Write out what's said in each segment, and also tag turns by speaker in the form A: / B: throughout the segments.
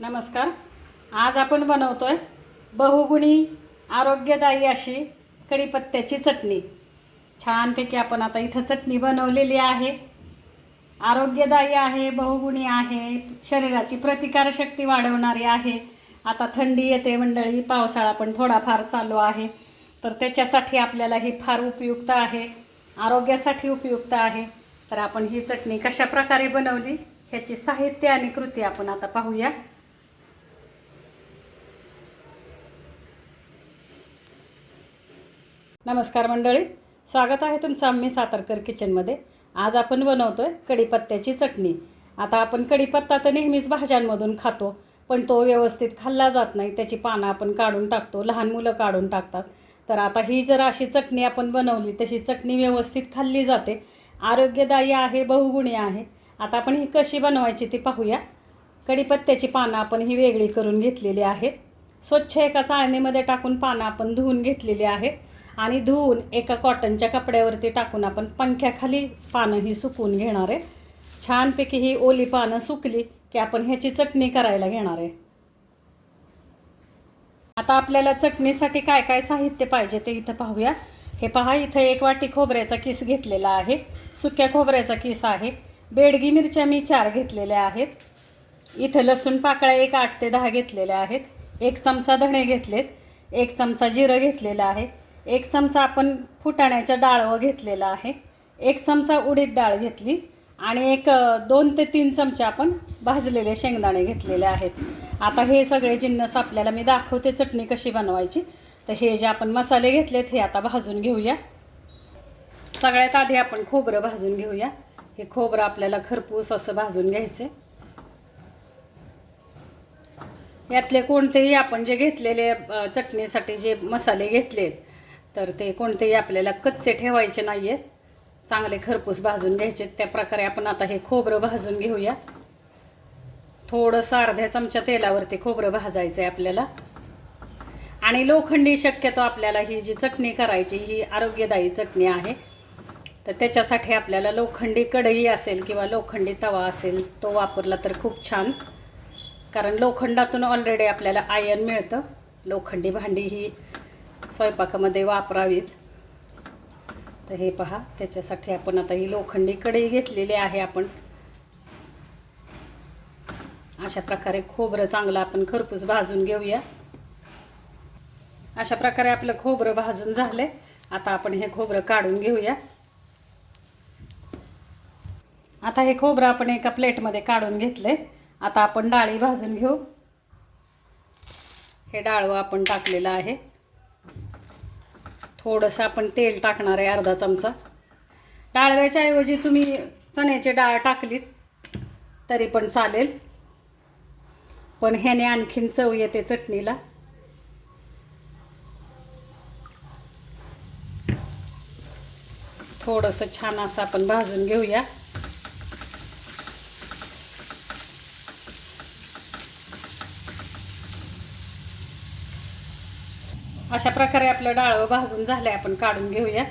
A: नमस्कार. आज आपण बनवतो आहे बहुगुणी आरोग्यदायी अशी कढीपत्त्याची चटणी. छानपैकी आपण आता इथं चटणी बनवलेली आहे. आरोग्यदायी आहे बहुगुणी आहे शरीराची प्रतिकारशक्ती वाढवणारी आहे. आता थंडी येते मंडळी पावसाळा पण थोडाफार चालू आहे. तर त्याच्यासाठी आपल्याला ही फार उपयुक्त आहे आरोग्यासाठी उपयुक्त आहे. तर आपण ही चटणी कशा प्रकारे बनवली ह्याची साहित्य आणि कृती आपण आता पाहूया. नमस्कार मंडळी. स्वागत आहे तुमचं आम्ही सातारकर किचनमध्ये. आज आपण बनवतो आहे कढीपत्त्याची चटणी. आता आपण कढीपत्ता तर नेहमीच भाज्यांमधून खातो पण तो व्यवस्थित खाल्ला जात नाही. त्याची पानं आपण काढून टाकतो लहान मुलं काढून टाकतात. तर आता ही जर अशी चटणी आपण बनवली तर ही चटणी व्यवस्थित खाल्ली जाते. आरोग्यदायी आहे बहुगुणी आहे. आता आपण ही कशी बनवायची ती पाहूया. कढीपत्त्याची पानं आपण ही वेगळी करून घेतलेली आहेत. स्वच्छ एका चाळणीमध्ये टाकून पानं आपण धुवून घेतलेली आहेत. आणि धुवून एका कॉटनच्या कपड्यावरती टाकून आपण पंख्याखाली पानं ही सुकवून घेणार आहे. छानपैकी ही ओली पानं सुकली की आपण ह्याची चटणी करायला घेणार आहे. आता आपल्याला चटणीसाठी काय काय साहित्य पाहिजे ते इथं पाहूया. हे पहा इथं एक वाटी खोबऱ्याचा किस घेतलेला आहे. सुक्या खोबऱ्याचा किस आहे. बेडगी मिरच्या मी चार घेतलेल्या आहेत. इथं लसूण पाकळ्या एक आठ ते दहा घेतलेल्या आहेत. एक चमचा धणे घेतलेत. एक चमचा जिरं घेतलेलं आहे. एक चमचा आपण फुटाण्याच्या डाळवं घेतलेला आहे. एक चमचा उडीद डाळ घेतली आणि एक दोन ते तीन चमचे आपण भाजलेले शेंगदाणे घेतलेले आहेत. आता हे सगळे जिन्नस आपल्याला मी दाखवते चटणी कशी बनवायची. तर हे जे आपण मसाले घेतलेत हे आता भाजून घेऊया. सगळ्यात आधी आपण खोबरं भाजून घेऊया. हे खोबरं आपल्याला खरपूस असं भाजून घ्यायचे. यातले कोणतेही आपण जे घेतलेले चटणीसाठी जे मसाले घेतलेत तर ते कोणतेही आपल्याला कच्चे ठेवायचे नाही आहेत चांगले खरपूस भाजून घ्यायचे. त्या प्रकारे आपण आता हे खोबरं भाजून घेऊया. थोडंसं अर्ध्या चमच्या तेलावरती खोबरं भाजायचं आहे आपल्याला. आणि लोखंडी शक्यतो आपल्याला ही जी चटणी करायची ही आरोग्यदायी चटणी आहे. तर त्याच्यासाठी आपल्याला लोखंडी कढई असेल किंवा लोखंडी तवा असेल तो वापरला तर खूप छान. कारण लोखंडातून ऑलरेडी आपल्याला आयन मिळतं. लोखंडी भांडी ही स्वयंपाकामध्ये वापरावीत. तर हे पहा त्याच्यासाठी आपण आता ही लोखंडी कढई घेतलेली आहे आपण. अशा प्रकारे खोबरं चांगलं आपण खरपूस भाजून घेऊया. अशा प्रकारे आपलं खोबरं भाजून झालं आता आपण हे खोबरं काढून घेऊया. आता हे खोबरं आपण एका प्लेटमध्ये काढून घेतले आता आपण डाळी भाजून घेऊ. हे डाळवं आपण टाकलेलं आहे. थोडंसं आपण तेल टाकणार आहे अर्धा चमचा. डाळव्याच्या ऐवजी तुम्ही चण्याची डाळ टाकलीत तरी पण चालेल. पण ह्याने आणखीन चव येते चटणीला. थोडंसं छान असं आपण भाजून घेऊया. अशा प्रकारे आपलं डाळं भाजून झालंय आपण काढून घेऊया.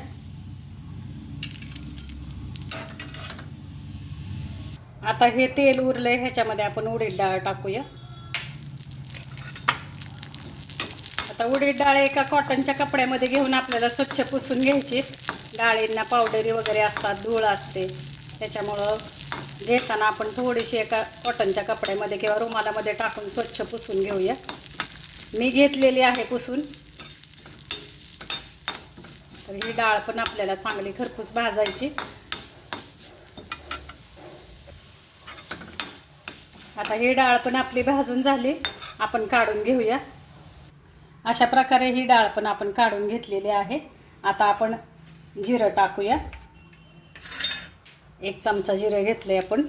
A: आता हे तेल उरलंय ह्याच्यामध्ये आपण उडीद डाळ टाकूया. आता उडीद डाळ एका कॉटनच्या कपड्यामध्ये घेऊन आपल्याला स्वच्छ पुसून घ्यायची. डाळींना पावडरी वगैरे असतात धूळ असते. त्याच्यामुळं घेताना आपण थोडीशी एका कॉटनच्या कपड्यामध्ये किंवा रुमालामध्ये टाकून स्वच्छ पुसून घेऊया. मी घेतलेली आहे पुसून. तर ही डाळ पण आपल्याला चांगली खरपूस भाजायची. आता ही डाळ पण आपली भाजून झाली. आपण काढून घेऊया. अशा प्रकारे ही डाळ पण आपण काढून घेतलेली आहे. आता आपण जिरं टाकूया. एक चमचा जिरं घेतलं आहे आपण.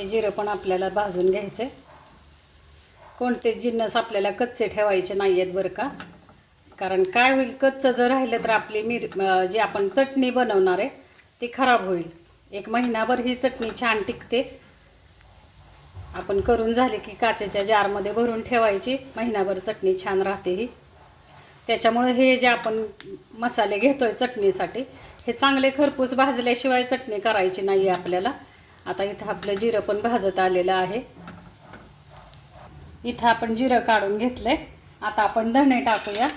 A: हे जिरं पण आपल्याला भाजून घ्यायचे कोणते जिन्नस आपल्याला कच्चे ठेवायचे नाही आहेत बरं का? कारण काय होईल कच्चं जर राहिलं तर आपली मिर जी आपण चटणी बनवणार आहे ती खराब होईल. एक महिनाभर ही चटणी छान टिकते. आपण करून झाले की काचेच्या जारमध्ये भरून ठेवायची महिनाभर चटणी छान राहते ही. त्याच्यामुळे हे जे आपण मसाले घेतो आहे चटणीसाठी हे चांगले खरपूस भाजल्याशिवाय चटणी करायची नाही आहे आपल्याला. आता इथं आपलं जिरं पण भाजत आलेलं आहे. इथं आपण जिरं काढून घेतलंय. आता आपण धणे टाकूया.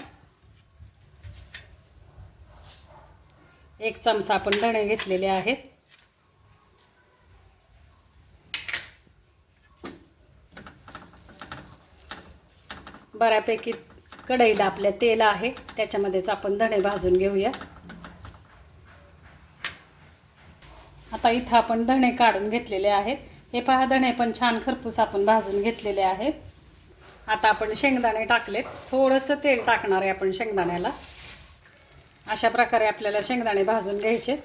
A: एक चमचा आपण धणे घेतलेले आहेत. बऱ्यापैकी कढईला आपल्या तेल आहे. त्याच्यामध्येच आपण धणे भाजून घेऊया. आता इथं आपण धणे काढून घेतलेले आहेत. हे पहा धणे पण छान खरपूस आपण भाजून घेतलेले आहेत. आता आपण शेंगदाणे टाकलेत. थोडंसं तेल टाकणार आहे आपण शेंगदाण्याला. अशा प्रकारे आपल्याला शेंगदाणे भाजून घ्यायचे.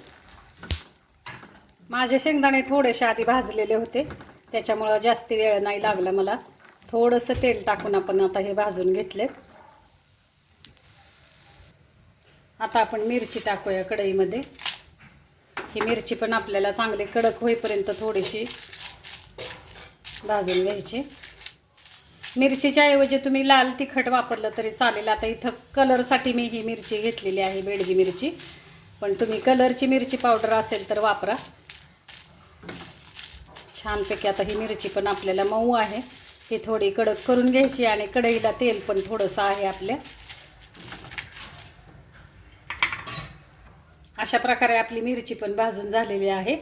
A: माझे शेंगदाणे थोडेसे आधी भाजलेले होते. त्याच्यामुळं जास्त वेळ नाही लागला मला. थोडंसं तेल टाकून आपण आता हे भाजून घेतलेत. आता आपण मिरची टाकूया कढईमध्ये. ही मिरची पण आपल्याला चांगली कडक होईपर्यंत थोडीशी भाजून घ्यायची. मिरचीच्या ऐवजी तुम्ही लाल तिखट वापरलं तरी चालेल. आता इथं कलरसाठी मी ही मिरची घेतलेली आहे बेडगी मिरची. पण तुम्ही कलरची मिरची पावडर असेल तर वापरा. छानपैकी आता ही मिरची पण आपल्याला मऊ आहे. ही थोडी कडक करून घ्यायची आणि कढईला तेल पण थोडंसं आहे आपल्या. अशा प्रकारे आपली मिरची पण भाजून झालेली आहे.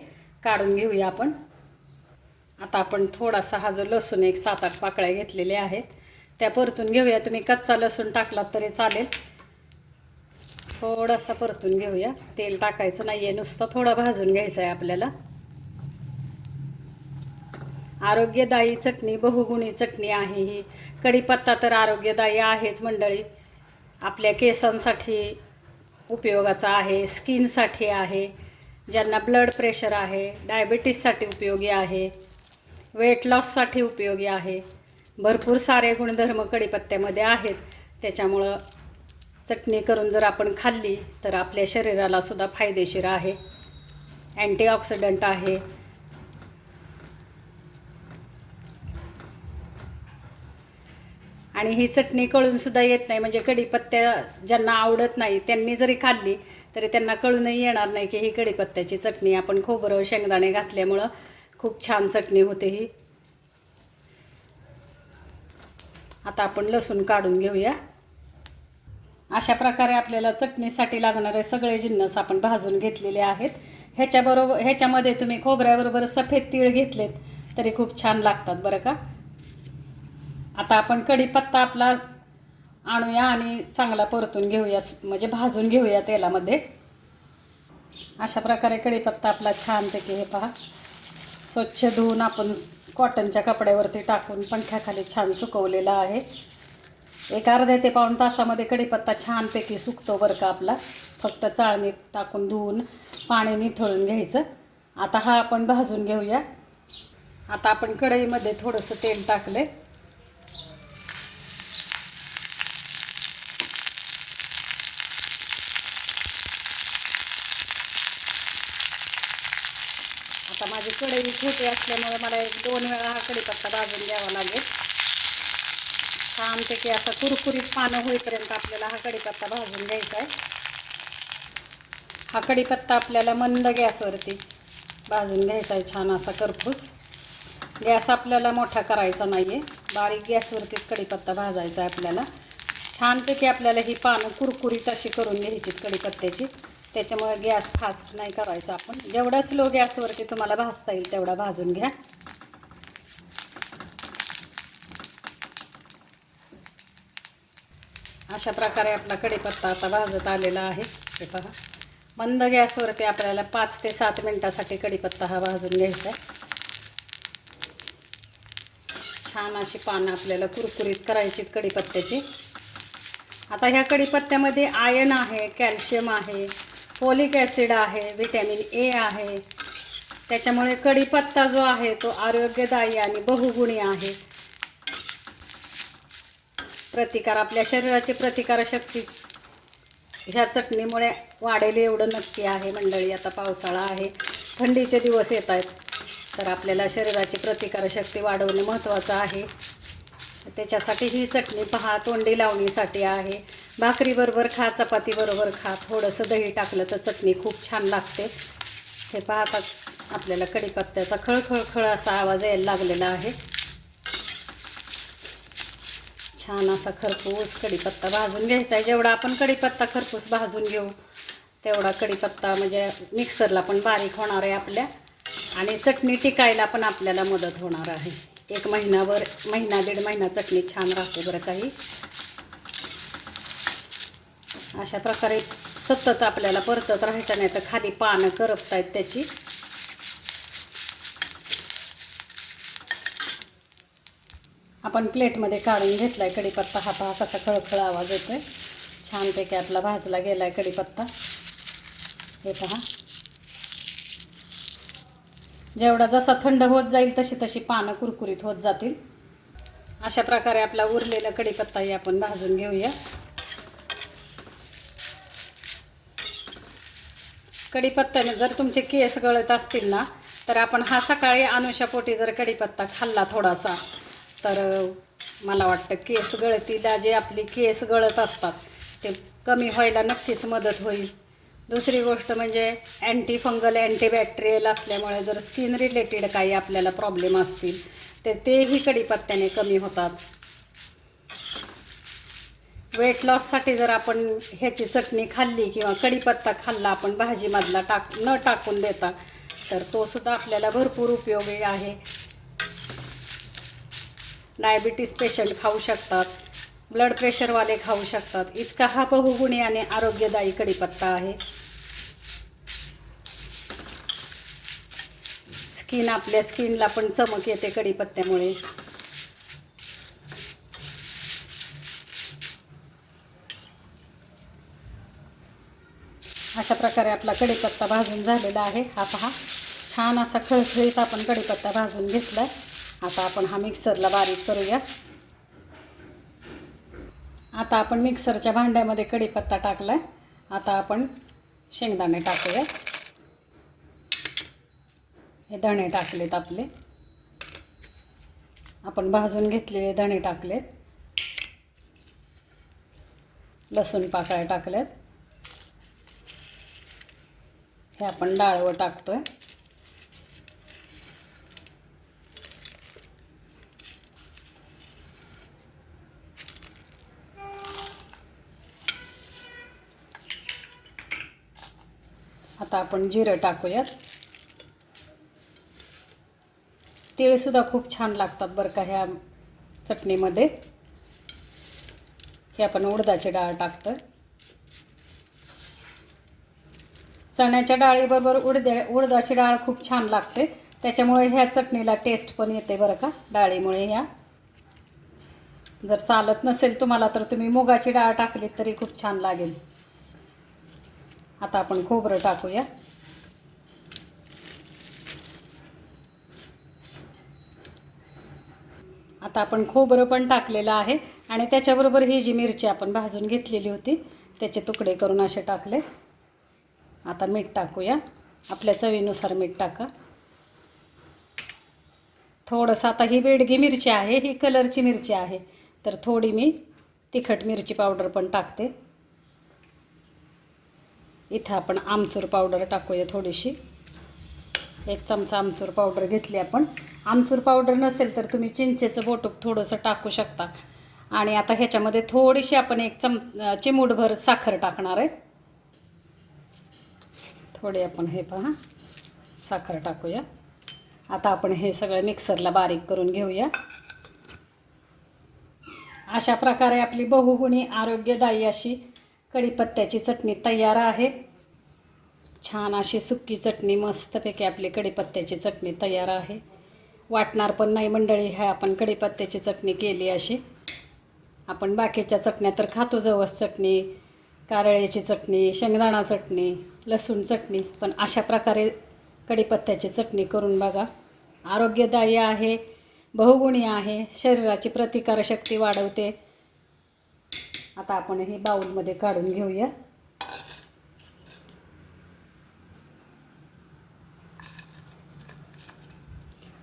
A: काढून घेऊया आपण. आता आपण थोडासा हा जो लसूण एक सात आठ पाकळ्या घेतलेल्या आहेत. त्या परतून घेऊया. तुम्ही कच्चा लसूण टाकलात तरी चालेल. थोडासा परतून घेऊया. तेल टाकायचं नाही आहे नुसतं थोडा भाजून घ्यायचं आहे आपल्याला. आरोग्यदायी चटणी बहुगुणी चटणी आहे ही. कढीपत्ता तर आरोग्यदायी आहेच मंडळी. आपल्या केसांसाठी उपयोगाचा आहे स्किनसाठी आहे ज्यांना ब्लड प्रेशर आहे डायबिटीससाठी उपयोगी आहे वेट लॉससाठी उपयोगी आहे भरपूर सारे गुणधर्म कढीपत्त्यामध्ये आहेत. त्याच्यामुळं चटणी करून जर आपण खाल्ली तर आपल्या शरीरालासुद्धा फायदेशीर आहे. अँटीऑक्सिडंट आहे. आणि ही चटणी कळून सुद्धा येत नाही. म्हणजे कढीपत्त्या ज्यांना आवडत नाही त्यांनी जरी खाल्ली तरी त्यांना कळूनही येणार नाही की ही कढीपत्त्याची चटणी. आपण खोबरं शेंगदाणे घातल्यामुळं खूप छान चटणी होते ही. आता आपण लसूण काढून घेऊया. अशा प्रकारे आपल्याला चटणीसाठी लागणारे सगळे जिन्नस आपण भाजून घेतलेले आहेत. ह्याच्याबरोबर ह्याच्यामध्ये तुम्ही खोबऱ्याबरोबर सफेद तीळ घेतलेत तरी खूप छान लागतात बरं का? आता आपण कढीपत्ता आपला आणूया आणि चांगला परतून घेऊया म्हणजे भाजून घेऊया तेलामध्ये. अशा प्रकारे कढीपत्ता आपला छानपैकी हे पहा. स्वच्छ धुवून आपण कॉटनच्या कपड्यावरती टाकून पंख्याखाली छान सुकवलेला आहे. एक अर्ध्या ते पाऊण तासामध्ये कढीपत्ता छानपैकी सुकतो बरं का आपला. फक्त चाळणीत टाकून धुवून पाणी निथळून घ्यायचं. आता हा आपण भाजून घेऊया. आता आपण कढईमध्ये थोडंसं तेल टाकले आता माझी कढई छोटी असल्यामुळे मला एक दोन वेळा हा कढीपत्ता भाजून द्यावा लागेल. छानपैकी असा कुरकुरीत पानं होईपर्यंत आपल्याला हा कढीपत्ता भाजून घ्यायचा आहे. हा कढीपत्ता आपल्याला मंद गॅसवरती भाजून घ्यायचा आहे छान असा करपूस गॅस आपल्याला मोठा करायचा नाही आहे बारीक गॅसवरतीच कढीपत्ता भाजायचा आहे आपल्याला. छानपैकी आपल्याला ही पानं कुरकुरीत अशी करून घ्यायची कढीपत्त्याची त्याच्यामुळे गॅस फास्ट नाही करायचा आपण. जेवढा स्लो गॅसवरती तुम्हाला भाजता येईल तेवढा भाजून घ्या. अशा प्रकारे आपला कढीपत्ता आता भाजत आलेला आहे. ते पहा. मंद गॅसवरती आपल्याला पाच ते सात मिनटासाठी कढीपत्ता हा भाजून घ्यायचा छान अशी पानं आपल्याला कुरकुरीत करायची कढीपत्त्याची. आता ह्या कढीपत्त्यामध्ये आयन आहे कॅल्शियम आहे फोलिक ॲसिड आहे व्हिटॅमिन ए आहे. त्याच्यामुळे कढीपत्ता जो आहे तो आरोग्यदायी आणि बहुगुणी आहे. प्रतिकार आपल्या शरीराची प्रतिकारशक्ती ह्या चटणीमुळे वाढेल एवढं नक्की आहे मंडळी. आता पावसाळा आहे थंडीचे दिवस येत आहेत. तर आपल्याला शरीराची प्रतिकारशक्ती वाढवणे महत्त्वाचं आहे. त्याच्यासाठी ही चटणी पहा तोंडी लावणीसाठी आहे. भाकरीबरोबर खा चपातीबरोबर खा. थोडंसं दही टाकलं तर चटणी खूप छान लागते. हे पाहता आपल्याला कढीपत्त्याचा खळखळ खळ असा आवाज यायला लागलेला आहे. छान असा खरपूस कढीपत्ता भाजून घ्यायचा आहे. जेवढा आपण कढीपत्ता खरपूस भाजून घेऊ तेवढा कढीपत्ता म्हणजे मिक्सरला पण बारीक होणार आहे आपल्या. आणि चटणी टिकायला पण आपल्याला मदत होणार आहे. एक महिनाभर महिना दीड महिना चटणी छान राहते बरं काही. अशा प्रकारे सतत आपल्याला परतत राहायचं नाही तर खाली पानं करपतायत त्याची. आपण प्लेटमध्ये काढून घेतला आहे कढीपत्ता. हा पहा कसा खळखळ आवाज येतो आहे छानपैकी आपला भाजला गेला आहे कढीपत्ता. हे पहा. जेवढा जसा थंड होत जाईल तशी तशी पानं कुरकुरीत होत जातील. अशा प्रकारे आपला उरलेला कढीपत्ताही आपण भाजून घेऊया. कढीपत्त्याने जर तुमचे केस गळत असतील ना तर आपण हा सकाळी अनुषापोटी जर कढीपत्ता खाल्ला थोडासा तर मला वाटतं केस गळतीला. जे आपली केस गळत असतात ते कमी व्हायला नक्कीच मदत होईल. दुसरी गोष्ट म्हणजे अँटी फंगल अँटीबॅक्टेरियल असल्यामुळे जर स्किन रिलेटेड काही आपल्याला प्रॉब्लेम असतील तर तेही कढीपत्त्याने कमी होतात. वेट लॉससाठी जर आपण ह्याची चटणी खाल्ली किंवा कढीपत्ता खाल्ला आपण भाजीमधला टाक न टाकून देता तर तो सुद्धा आपल्याला भरपूर उपयोगी आहे. डायबिटीस पेशंट खाऊ शकतात ब्लड प्रेशरवाले खाऊ शकतात. इतका हा बहुगुणी आणि आरोग्यदायी कढीपत्ता आहे. स्किन आपल्या स्किनला पण चमक येते कढीपत्त्यामुळे. अशा प्रकारे आपला कढीपत्ता भाजून झालेला आहे. हा पहा छान असा खळखळीत आपण कढीपत्ता भाजून घेतला आता आपण हा मिक्सरला बारीक करूया. आता आपण मिक्सरच्या भांड्यामध्ये कढीपत्ता टाकला आता आपण शेंगदाणे टाकूया. हे धणे टाकलेत आपले. आपण भाजून घेतलेले धणे टाकलेत. लसूण पाकळ्या टाकल्यात. हे आपण डाळवं आहे आता आपण जिरं टाकूयात. तिळसुद्धा खूप छान लागतात बरं का ह्या चटणीमध्ये. हे आपण उडदाची डाळ टाकतोय. चण्याच्या डाळीबरोबर उडदे उडदाची डाळ खूप छान लागते. त्याच्यामुळे ह्या चटणीला टेस्ट पण येते बरं का डाळीमुळे ह्या. जर चालत नसेल तुम्हाला तर तुम्ही मुगाची डाळ टाकली तरी खूप छान लागेल. आता आपण खोबरं टाकूया. आता आपण खोबरं पण टाकलेलं आहे आणि त्याच्याबरोबर ही जी मिरची आपण भाजून घेतलेली होती त्याचे तुकडे करून असे टाकले. आता मीठ टाकूया. आपल्या चवीनुसार मीठ टाका. थोडंसं आता ही बेडगी मिरची आहे ही कलरची मिरची आहे. तर थोडी मी तिखट मिरची पावडर पण टाकते. इथं आपण आमचूर पावडर टाकूया थोडीशी. एक चमचा आमचूर पावडर घेतली आपण. आमचूर पावडर नसेल तर तुम्ही चिंचेचं बोटूक थोडंसं टाकू शकता. आणि आता ह्याच्यामध्ये थोडीशी आपण एक चम चिमूटभर साखर टाकणार आहे. थोडे आपण हे पहा. साखर टाकूया. आता आपण हे सगळं मिक्सरला बारीक करून घेऊया. अशा प्रकारे आपली बहुगुणी आरोग्यदायी अशी कढीपत्त्याची चटणी तयार आहे. छान अशी सुक्की चटणी मस्तपैकी आपली कढीपत्त्याची चटणी तयार आहे. वाटणार पण नाही मंडळी ह्या आपण कढीपत्त्याची चटणी केली अशी. आपण बाकीच्या चटण्या तर खातो जवस चटणी कारळ्याची चटणी शेंगदाणा चटणी. लसूण चटणी. पण अशा प्रकारे कढीपत्त्याची चटणी करून बघा. आरोग्यदायी आहे बहुगुणी आहे शरीराची प्रतिकारशक्ती वाढवते. आता आपण ही बाऊलमध्ये काढून घेऊया.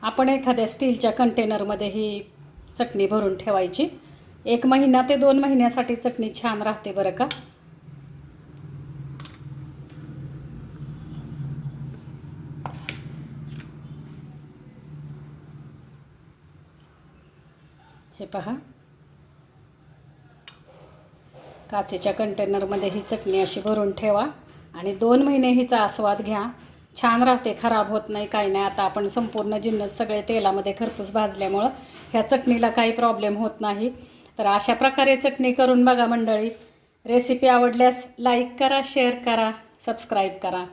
A: आपण एखाद्या स्टीलच्या कंटेनरमध्ये ही चटणी भरून ठेवायची. एक महिना ते दोन महिन्यासाठी चटणी छान राहते बरं का? पहा. काचेच्या कंटेनरमध्ये ही चटणी अशी भरून ठेवा आणि दोन महिने हिचा आस्वाद घ्या. छान राहते खराब होत नाही काही नाही. आता आपण संपूर्ण जिन्नस सगळे तेलामध्ये खरपूस भाजल्यामुळं ह्या चटणीला काही प्रॉब्लेम होत नाही. तर अशा प्रकारे चटणी करून बघा मंडळी. रेसिपी आवडल्यास लाईक करा शेअर करा सबस्क्राईब करा.